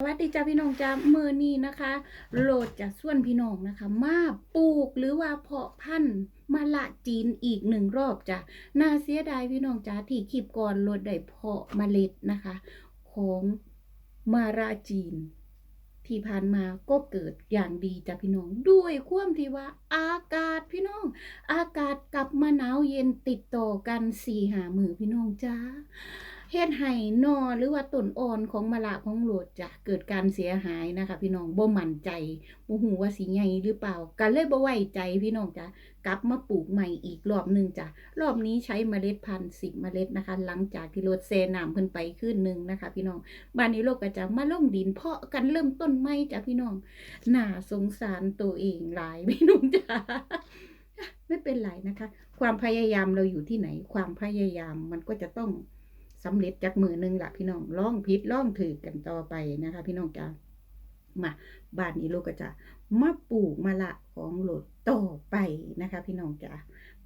สวัสดีจ้าพี่น้องจ้าเมื่อนี้นะคะ โหลดจากส่วนพี่น้องนะคะ มาปลูกหรือว่าเพาะพันธุ์มะละจีนอีกหนึ่งรอบจ้ะน่าเสียดายพี่น้องจ้าที่คลิปก่อนโหลดได้เพาะเมล็ดนะคะ ของมาราจีน ที่ผ่านมาก็เกิดอย่างดีจ้ะพี่น้อง ด้วยความที่ว่าอากาศพี่น้อง อากาศกลับมาหนาวเย็นติดต่อกันสี่หามือพี่น้องจ้า เฮ็ดให้นอหรือว่าต้นอ่อนของมะละของโหลดจะเกิดการเสียหายนะคะ พี่น้องบ่มั่นใจบ่ฮู้ว่าสิใหญ่หรือเปล่าก็เลยบ่ไว้ใจพี่น้องจ้ะกลับมาปลูกใหม่อีกรอบหนึงจ้ะรอบนี้ใช้เมล็ดพันธุ์10เมล็ดนะคะ หลังจากที่โหลดเซน้ำเพิ่นไปคืนหนึงนะคะ พี่น้องบ้านนี้โลกก็จะมาลงดิน เพาะกันเริ่มต้นใหม่จ้ะพี่น้องน่าสงสารตัวเองหลายพี่นุ่มจ๋าไม่เป็นไรนะคะ ความพยายามเราอยู่ที่ไหน ความพยายามมันก็จะต้อง สำเร็จจากมือหนึ่งละพี่น้องล่องพิษล่องถือกันต่อไปนะคะ พี่น้องจ๋ามาบ้านนี้ลูกก็จะมาปลูกมะละของโหลดต่อไปนะคะ พี่น้องจ๋า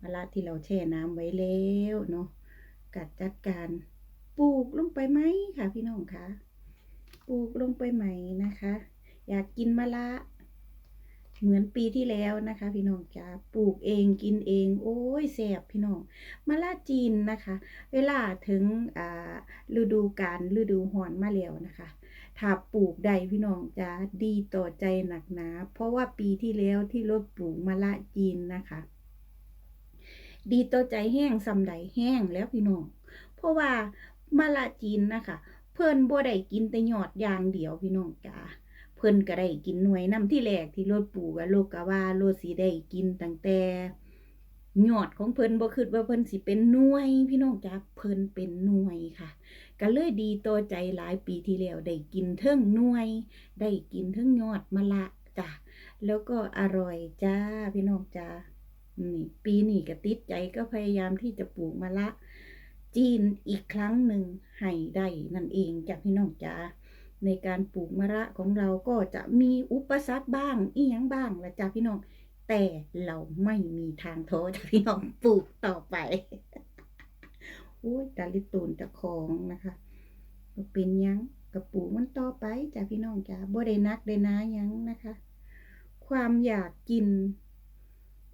มะละที่เราแช่น้ำไว้แล้วเนาะกัดจัดการปลูกลงไปไหมค่ะ พี่น้องคะปลูกลงไปไหมนะคะ อยากกินมะละ เหมือนปีที่แล้วนะคะ พี่น้องจะปลูกเองกินเอง โอ้ยแสบพี่น้องมะละจีนนะคะ เวลาถึงอ่าฤดูกาลฤดูหอนมาแล้วนะคะถ้าปลูกใดพี่น้องจะดีต่อใจหนักหนาเพราะว่าปีที่แล้วที่รถปลูกมะละจีนนะคะ ดีต่อใจแห้งซำใดแห้งแล้วพี่น้อง เพราะว่ามะละจีนนะคะ เพิ่นบ่ได้กินแต่ยอดอย่างเดียวพี่น้องจ้า พิ่นก็ได้กินหน่วยน้ำที่แรกที่รถปูกอะโลกกะว่าโลดสิได้กินตั้งแต่ยอดของเพิ่นบ่คิดว่าเพิ่นสิเป็นหน่วย พี่น้องจ้าเพิ่นเป็นหน่วยค่ะก็เลยดีต่อใจหลายปีที่แล้วได้กินเทิงหน่วย ได้กินเทิงยอดมะละจ้ะแล้วก็อร่อยจ้าพี่น้องจ้านี่ปีนี้ก็ติดใจก็พยายามที่จะปลูกมะละ จีนอีกครั้งหนึ่งให้ได้นั่นเองจ้ะพี่น้องจ้า ในการปลูกมะระของเราก็จะมีอุปสรรคบ้างอีหยังบ้างละจ้ะพี่น้อง แต่เราไม่มีทางท้อจ้ะพี่น้องปลูกต่อไปโอ้ยตาลิตูนจะของนะคะเป็นยังกระปลูกมันต่อไปจ้ะพี่น้องจ้าบ่ได้นักได้นายังนะคะ ความอยากกิน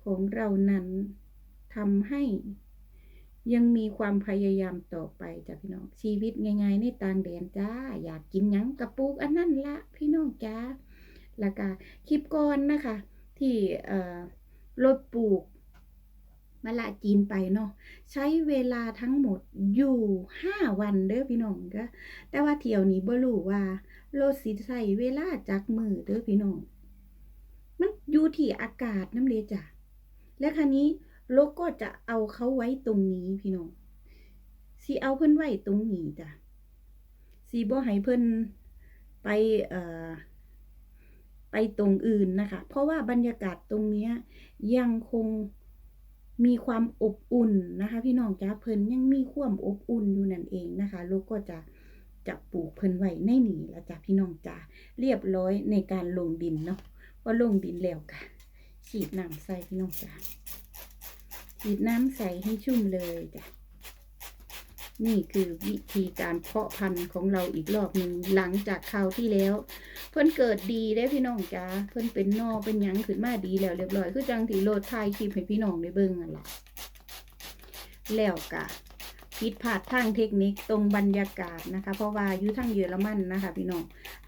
ของเรานั้นทำให้ ยังมีความพยายามต่อไปจ้ะพี่น้อง ชีวิตง่ายๆในต่างแดนจ้า อยากกินยังกระปุกอันนั้นละพี่น้องจ้าแล้วก็คลิปก่อนนะคะ ที่เอ่อรถปลูกมะละจีนไปเนาะใช้เวลาทั้งหมดอยู่ห้าวันเด้อพี่น้องก็แต่ว่าเที่ยวนี้บ่รู้ว่ารถสิใช้เวลาจักมือเด้อพี่น้อง มันอยู่ที่อากาศน้ำเดจ้ะและคราวนี้ ลกก็จะเอาเขาไว้ตรงนี้พี่น้องสีเอาเพิ่นไว้ตรงนี้จ้ะสีบ่ให้เพิ่นไปเอ่อไปตรงอื่นนะคะ เพราะว่าบรรยากาศตรงเนี้ยยังคงมีความอบอุ่นนะคะ พี่น้องจ้าเพิ่นยังมีความอบอุ่นอยู่นั่นเองนะคะโลกก็จะจะปลูกเพิ่นไว้ในนี้แล้วจ้ะพี่น้องจ้าเรียบร้อยในการลงดินเนาะพอลงดินแล้วค่ะฉีดน้ำใส่พี่น้องจ้า ฉีดน้ำใส่ให้ชุ่มเลยจ้ะ นี่คือวิธีการเพาะพันธุ์ของเราอีกรอบหนึ่งหลังจากคราวที่แล้ว เพิ่นเกิดดีได้พี่น้องจ้าเพิ่นเป็นนอเป็นยังขึ้นมาดีแล้วเรียบร้อยคือจังที่โลดทายคลิปให้พี่น้องได้เบิ่งนั่นล่ะแล้วกะ ผิดพลาดทางเทคนิคตรงบรรยากาศนะคะ เพราะว่าอยู่ทางเยอรมันนะคะพี่น้อง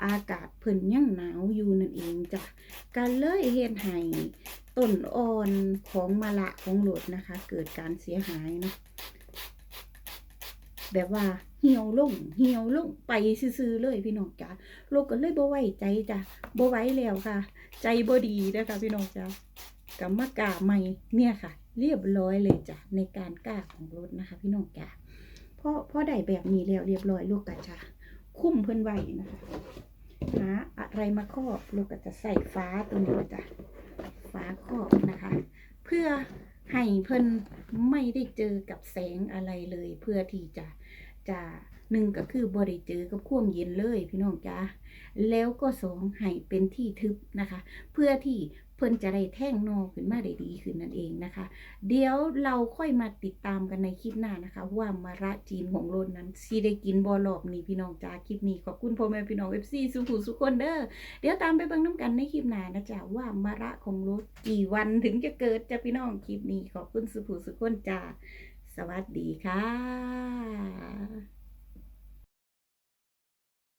อากาศเพิ่นยังหนาวอยู่นั่นเองจ้ะก็เลยเฮ็ดให้ต้นอ่อนของมะละของโหลดนะคะ เกิดการเสียหายเนาะแบบว่าเหี่ยวลงเหี่ยวลงไปซื่อเลยพี่น้องจ้าโลกก็เลยบ่ไว้ใจจ้ะบ่ไว้แล้วค่ะ ใจบ่ดีนะคะพี่น้องจ้ากำมากาใหม่เนี่ยค่ะ เรียบร้อยเลยจ้ะในการกล้าของรถนะคะ พี่น้องจ้า พอพอได้แบบนี้แล้วเรียบร้อยลูกกะจะคุ้มเพิ่นไว้นะคะหาอะไรมาครอบลูกก็จะใส่ฟ้าตัวนี้จ้ะฟ้าครอบนะคะ เพื่อให้เพิ่นไม่ได้เจอกับแสงอะไรเลย เพื่อที่จะจะ หนึ่งก็คือบ่ได้เจอกับความเย็นเลยพี่น้องจ้าแล้วก็สองให้เป็นที่ทึบนะคะ เพื่อที่เพิ่นจะได้แท่งนอขึ้นมาได้ดีขึ้นนั่นเองนะคะ เดี๋ยวเราค่อยมาติดตามกันในคลิปหน้านะคะ ว่ามะระจีนของโลนนั้นสิได้กินบอรอบนี้พี่น้องจ้าคลิปนี้ขอบคุณพ่อแม่พี่น้อง FC สุขุสุคนเด้อเดี๋ยวตามไปเบิ่งน้ำกันในคลิปหน้านะจ๊ะว่ามะระของโลดกี่วันถึงจะเกิดจ้ะพี่น้องคลิปนี้ขอบคุณสุขุสุคนจ้าสวัสดีค่ะ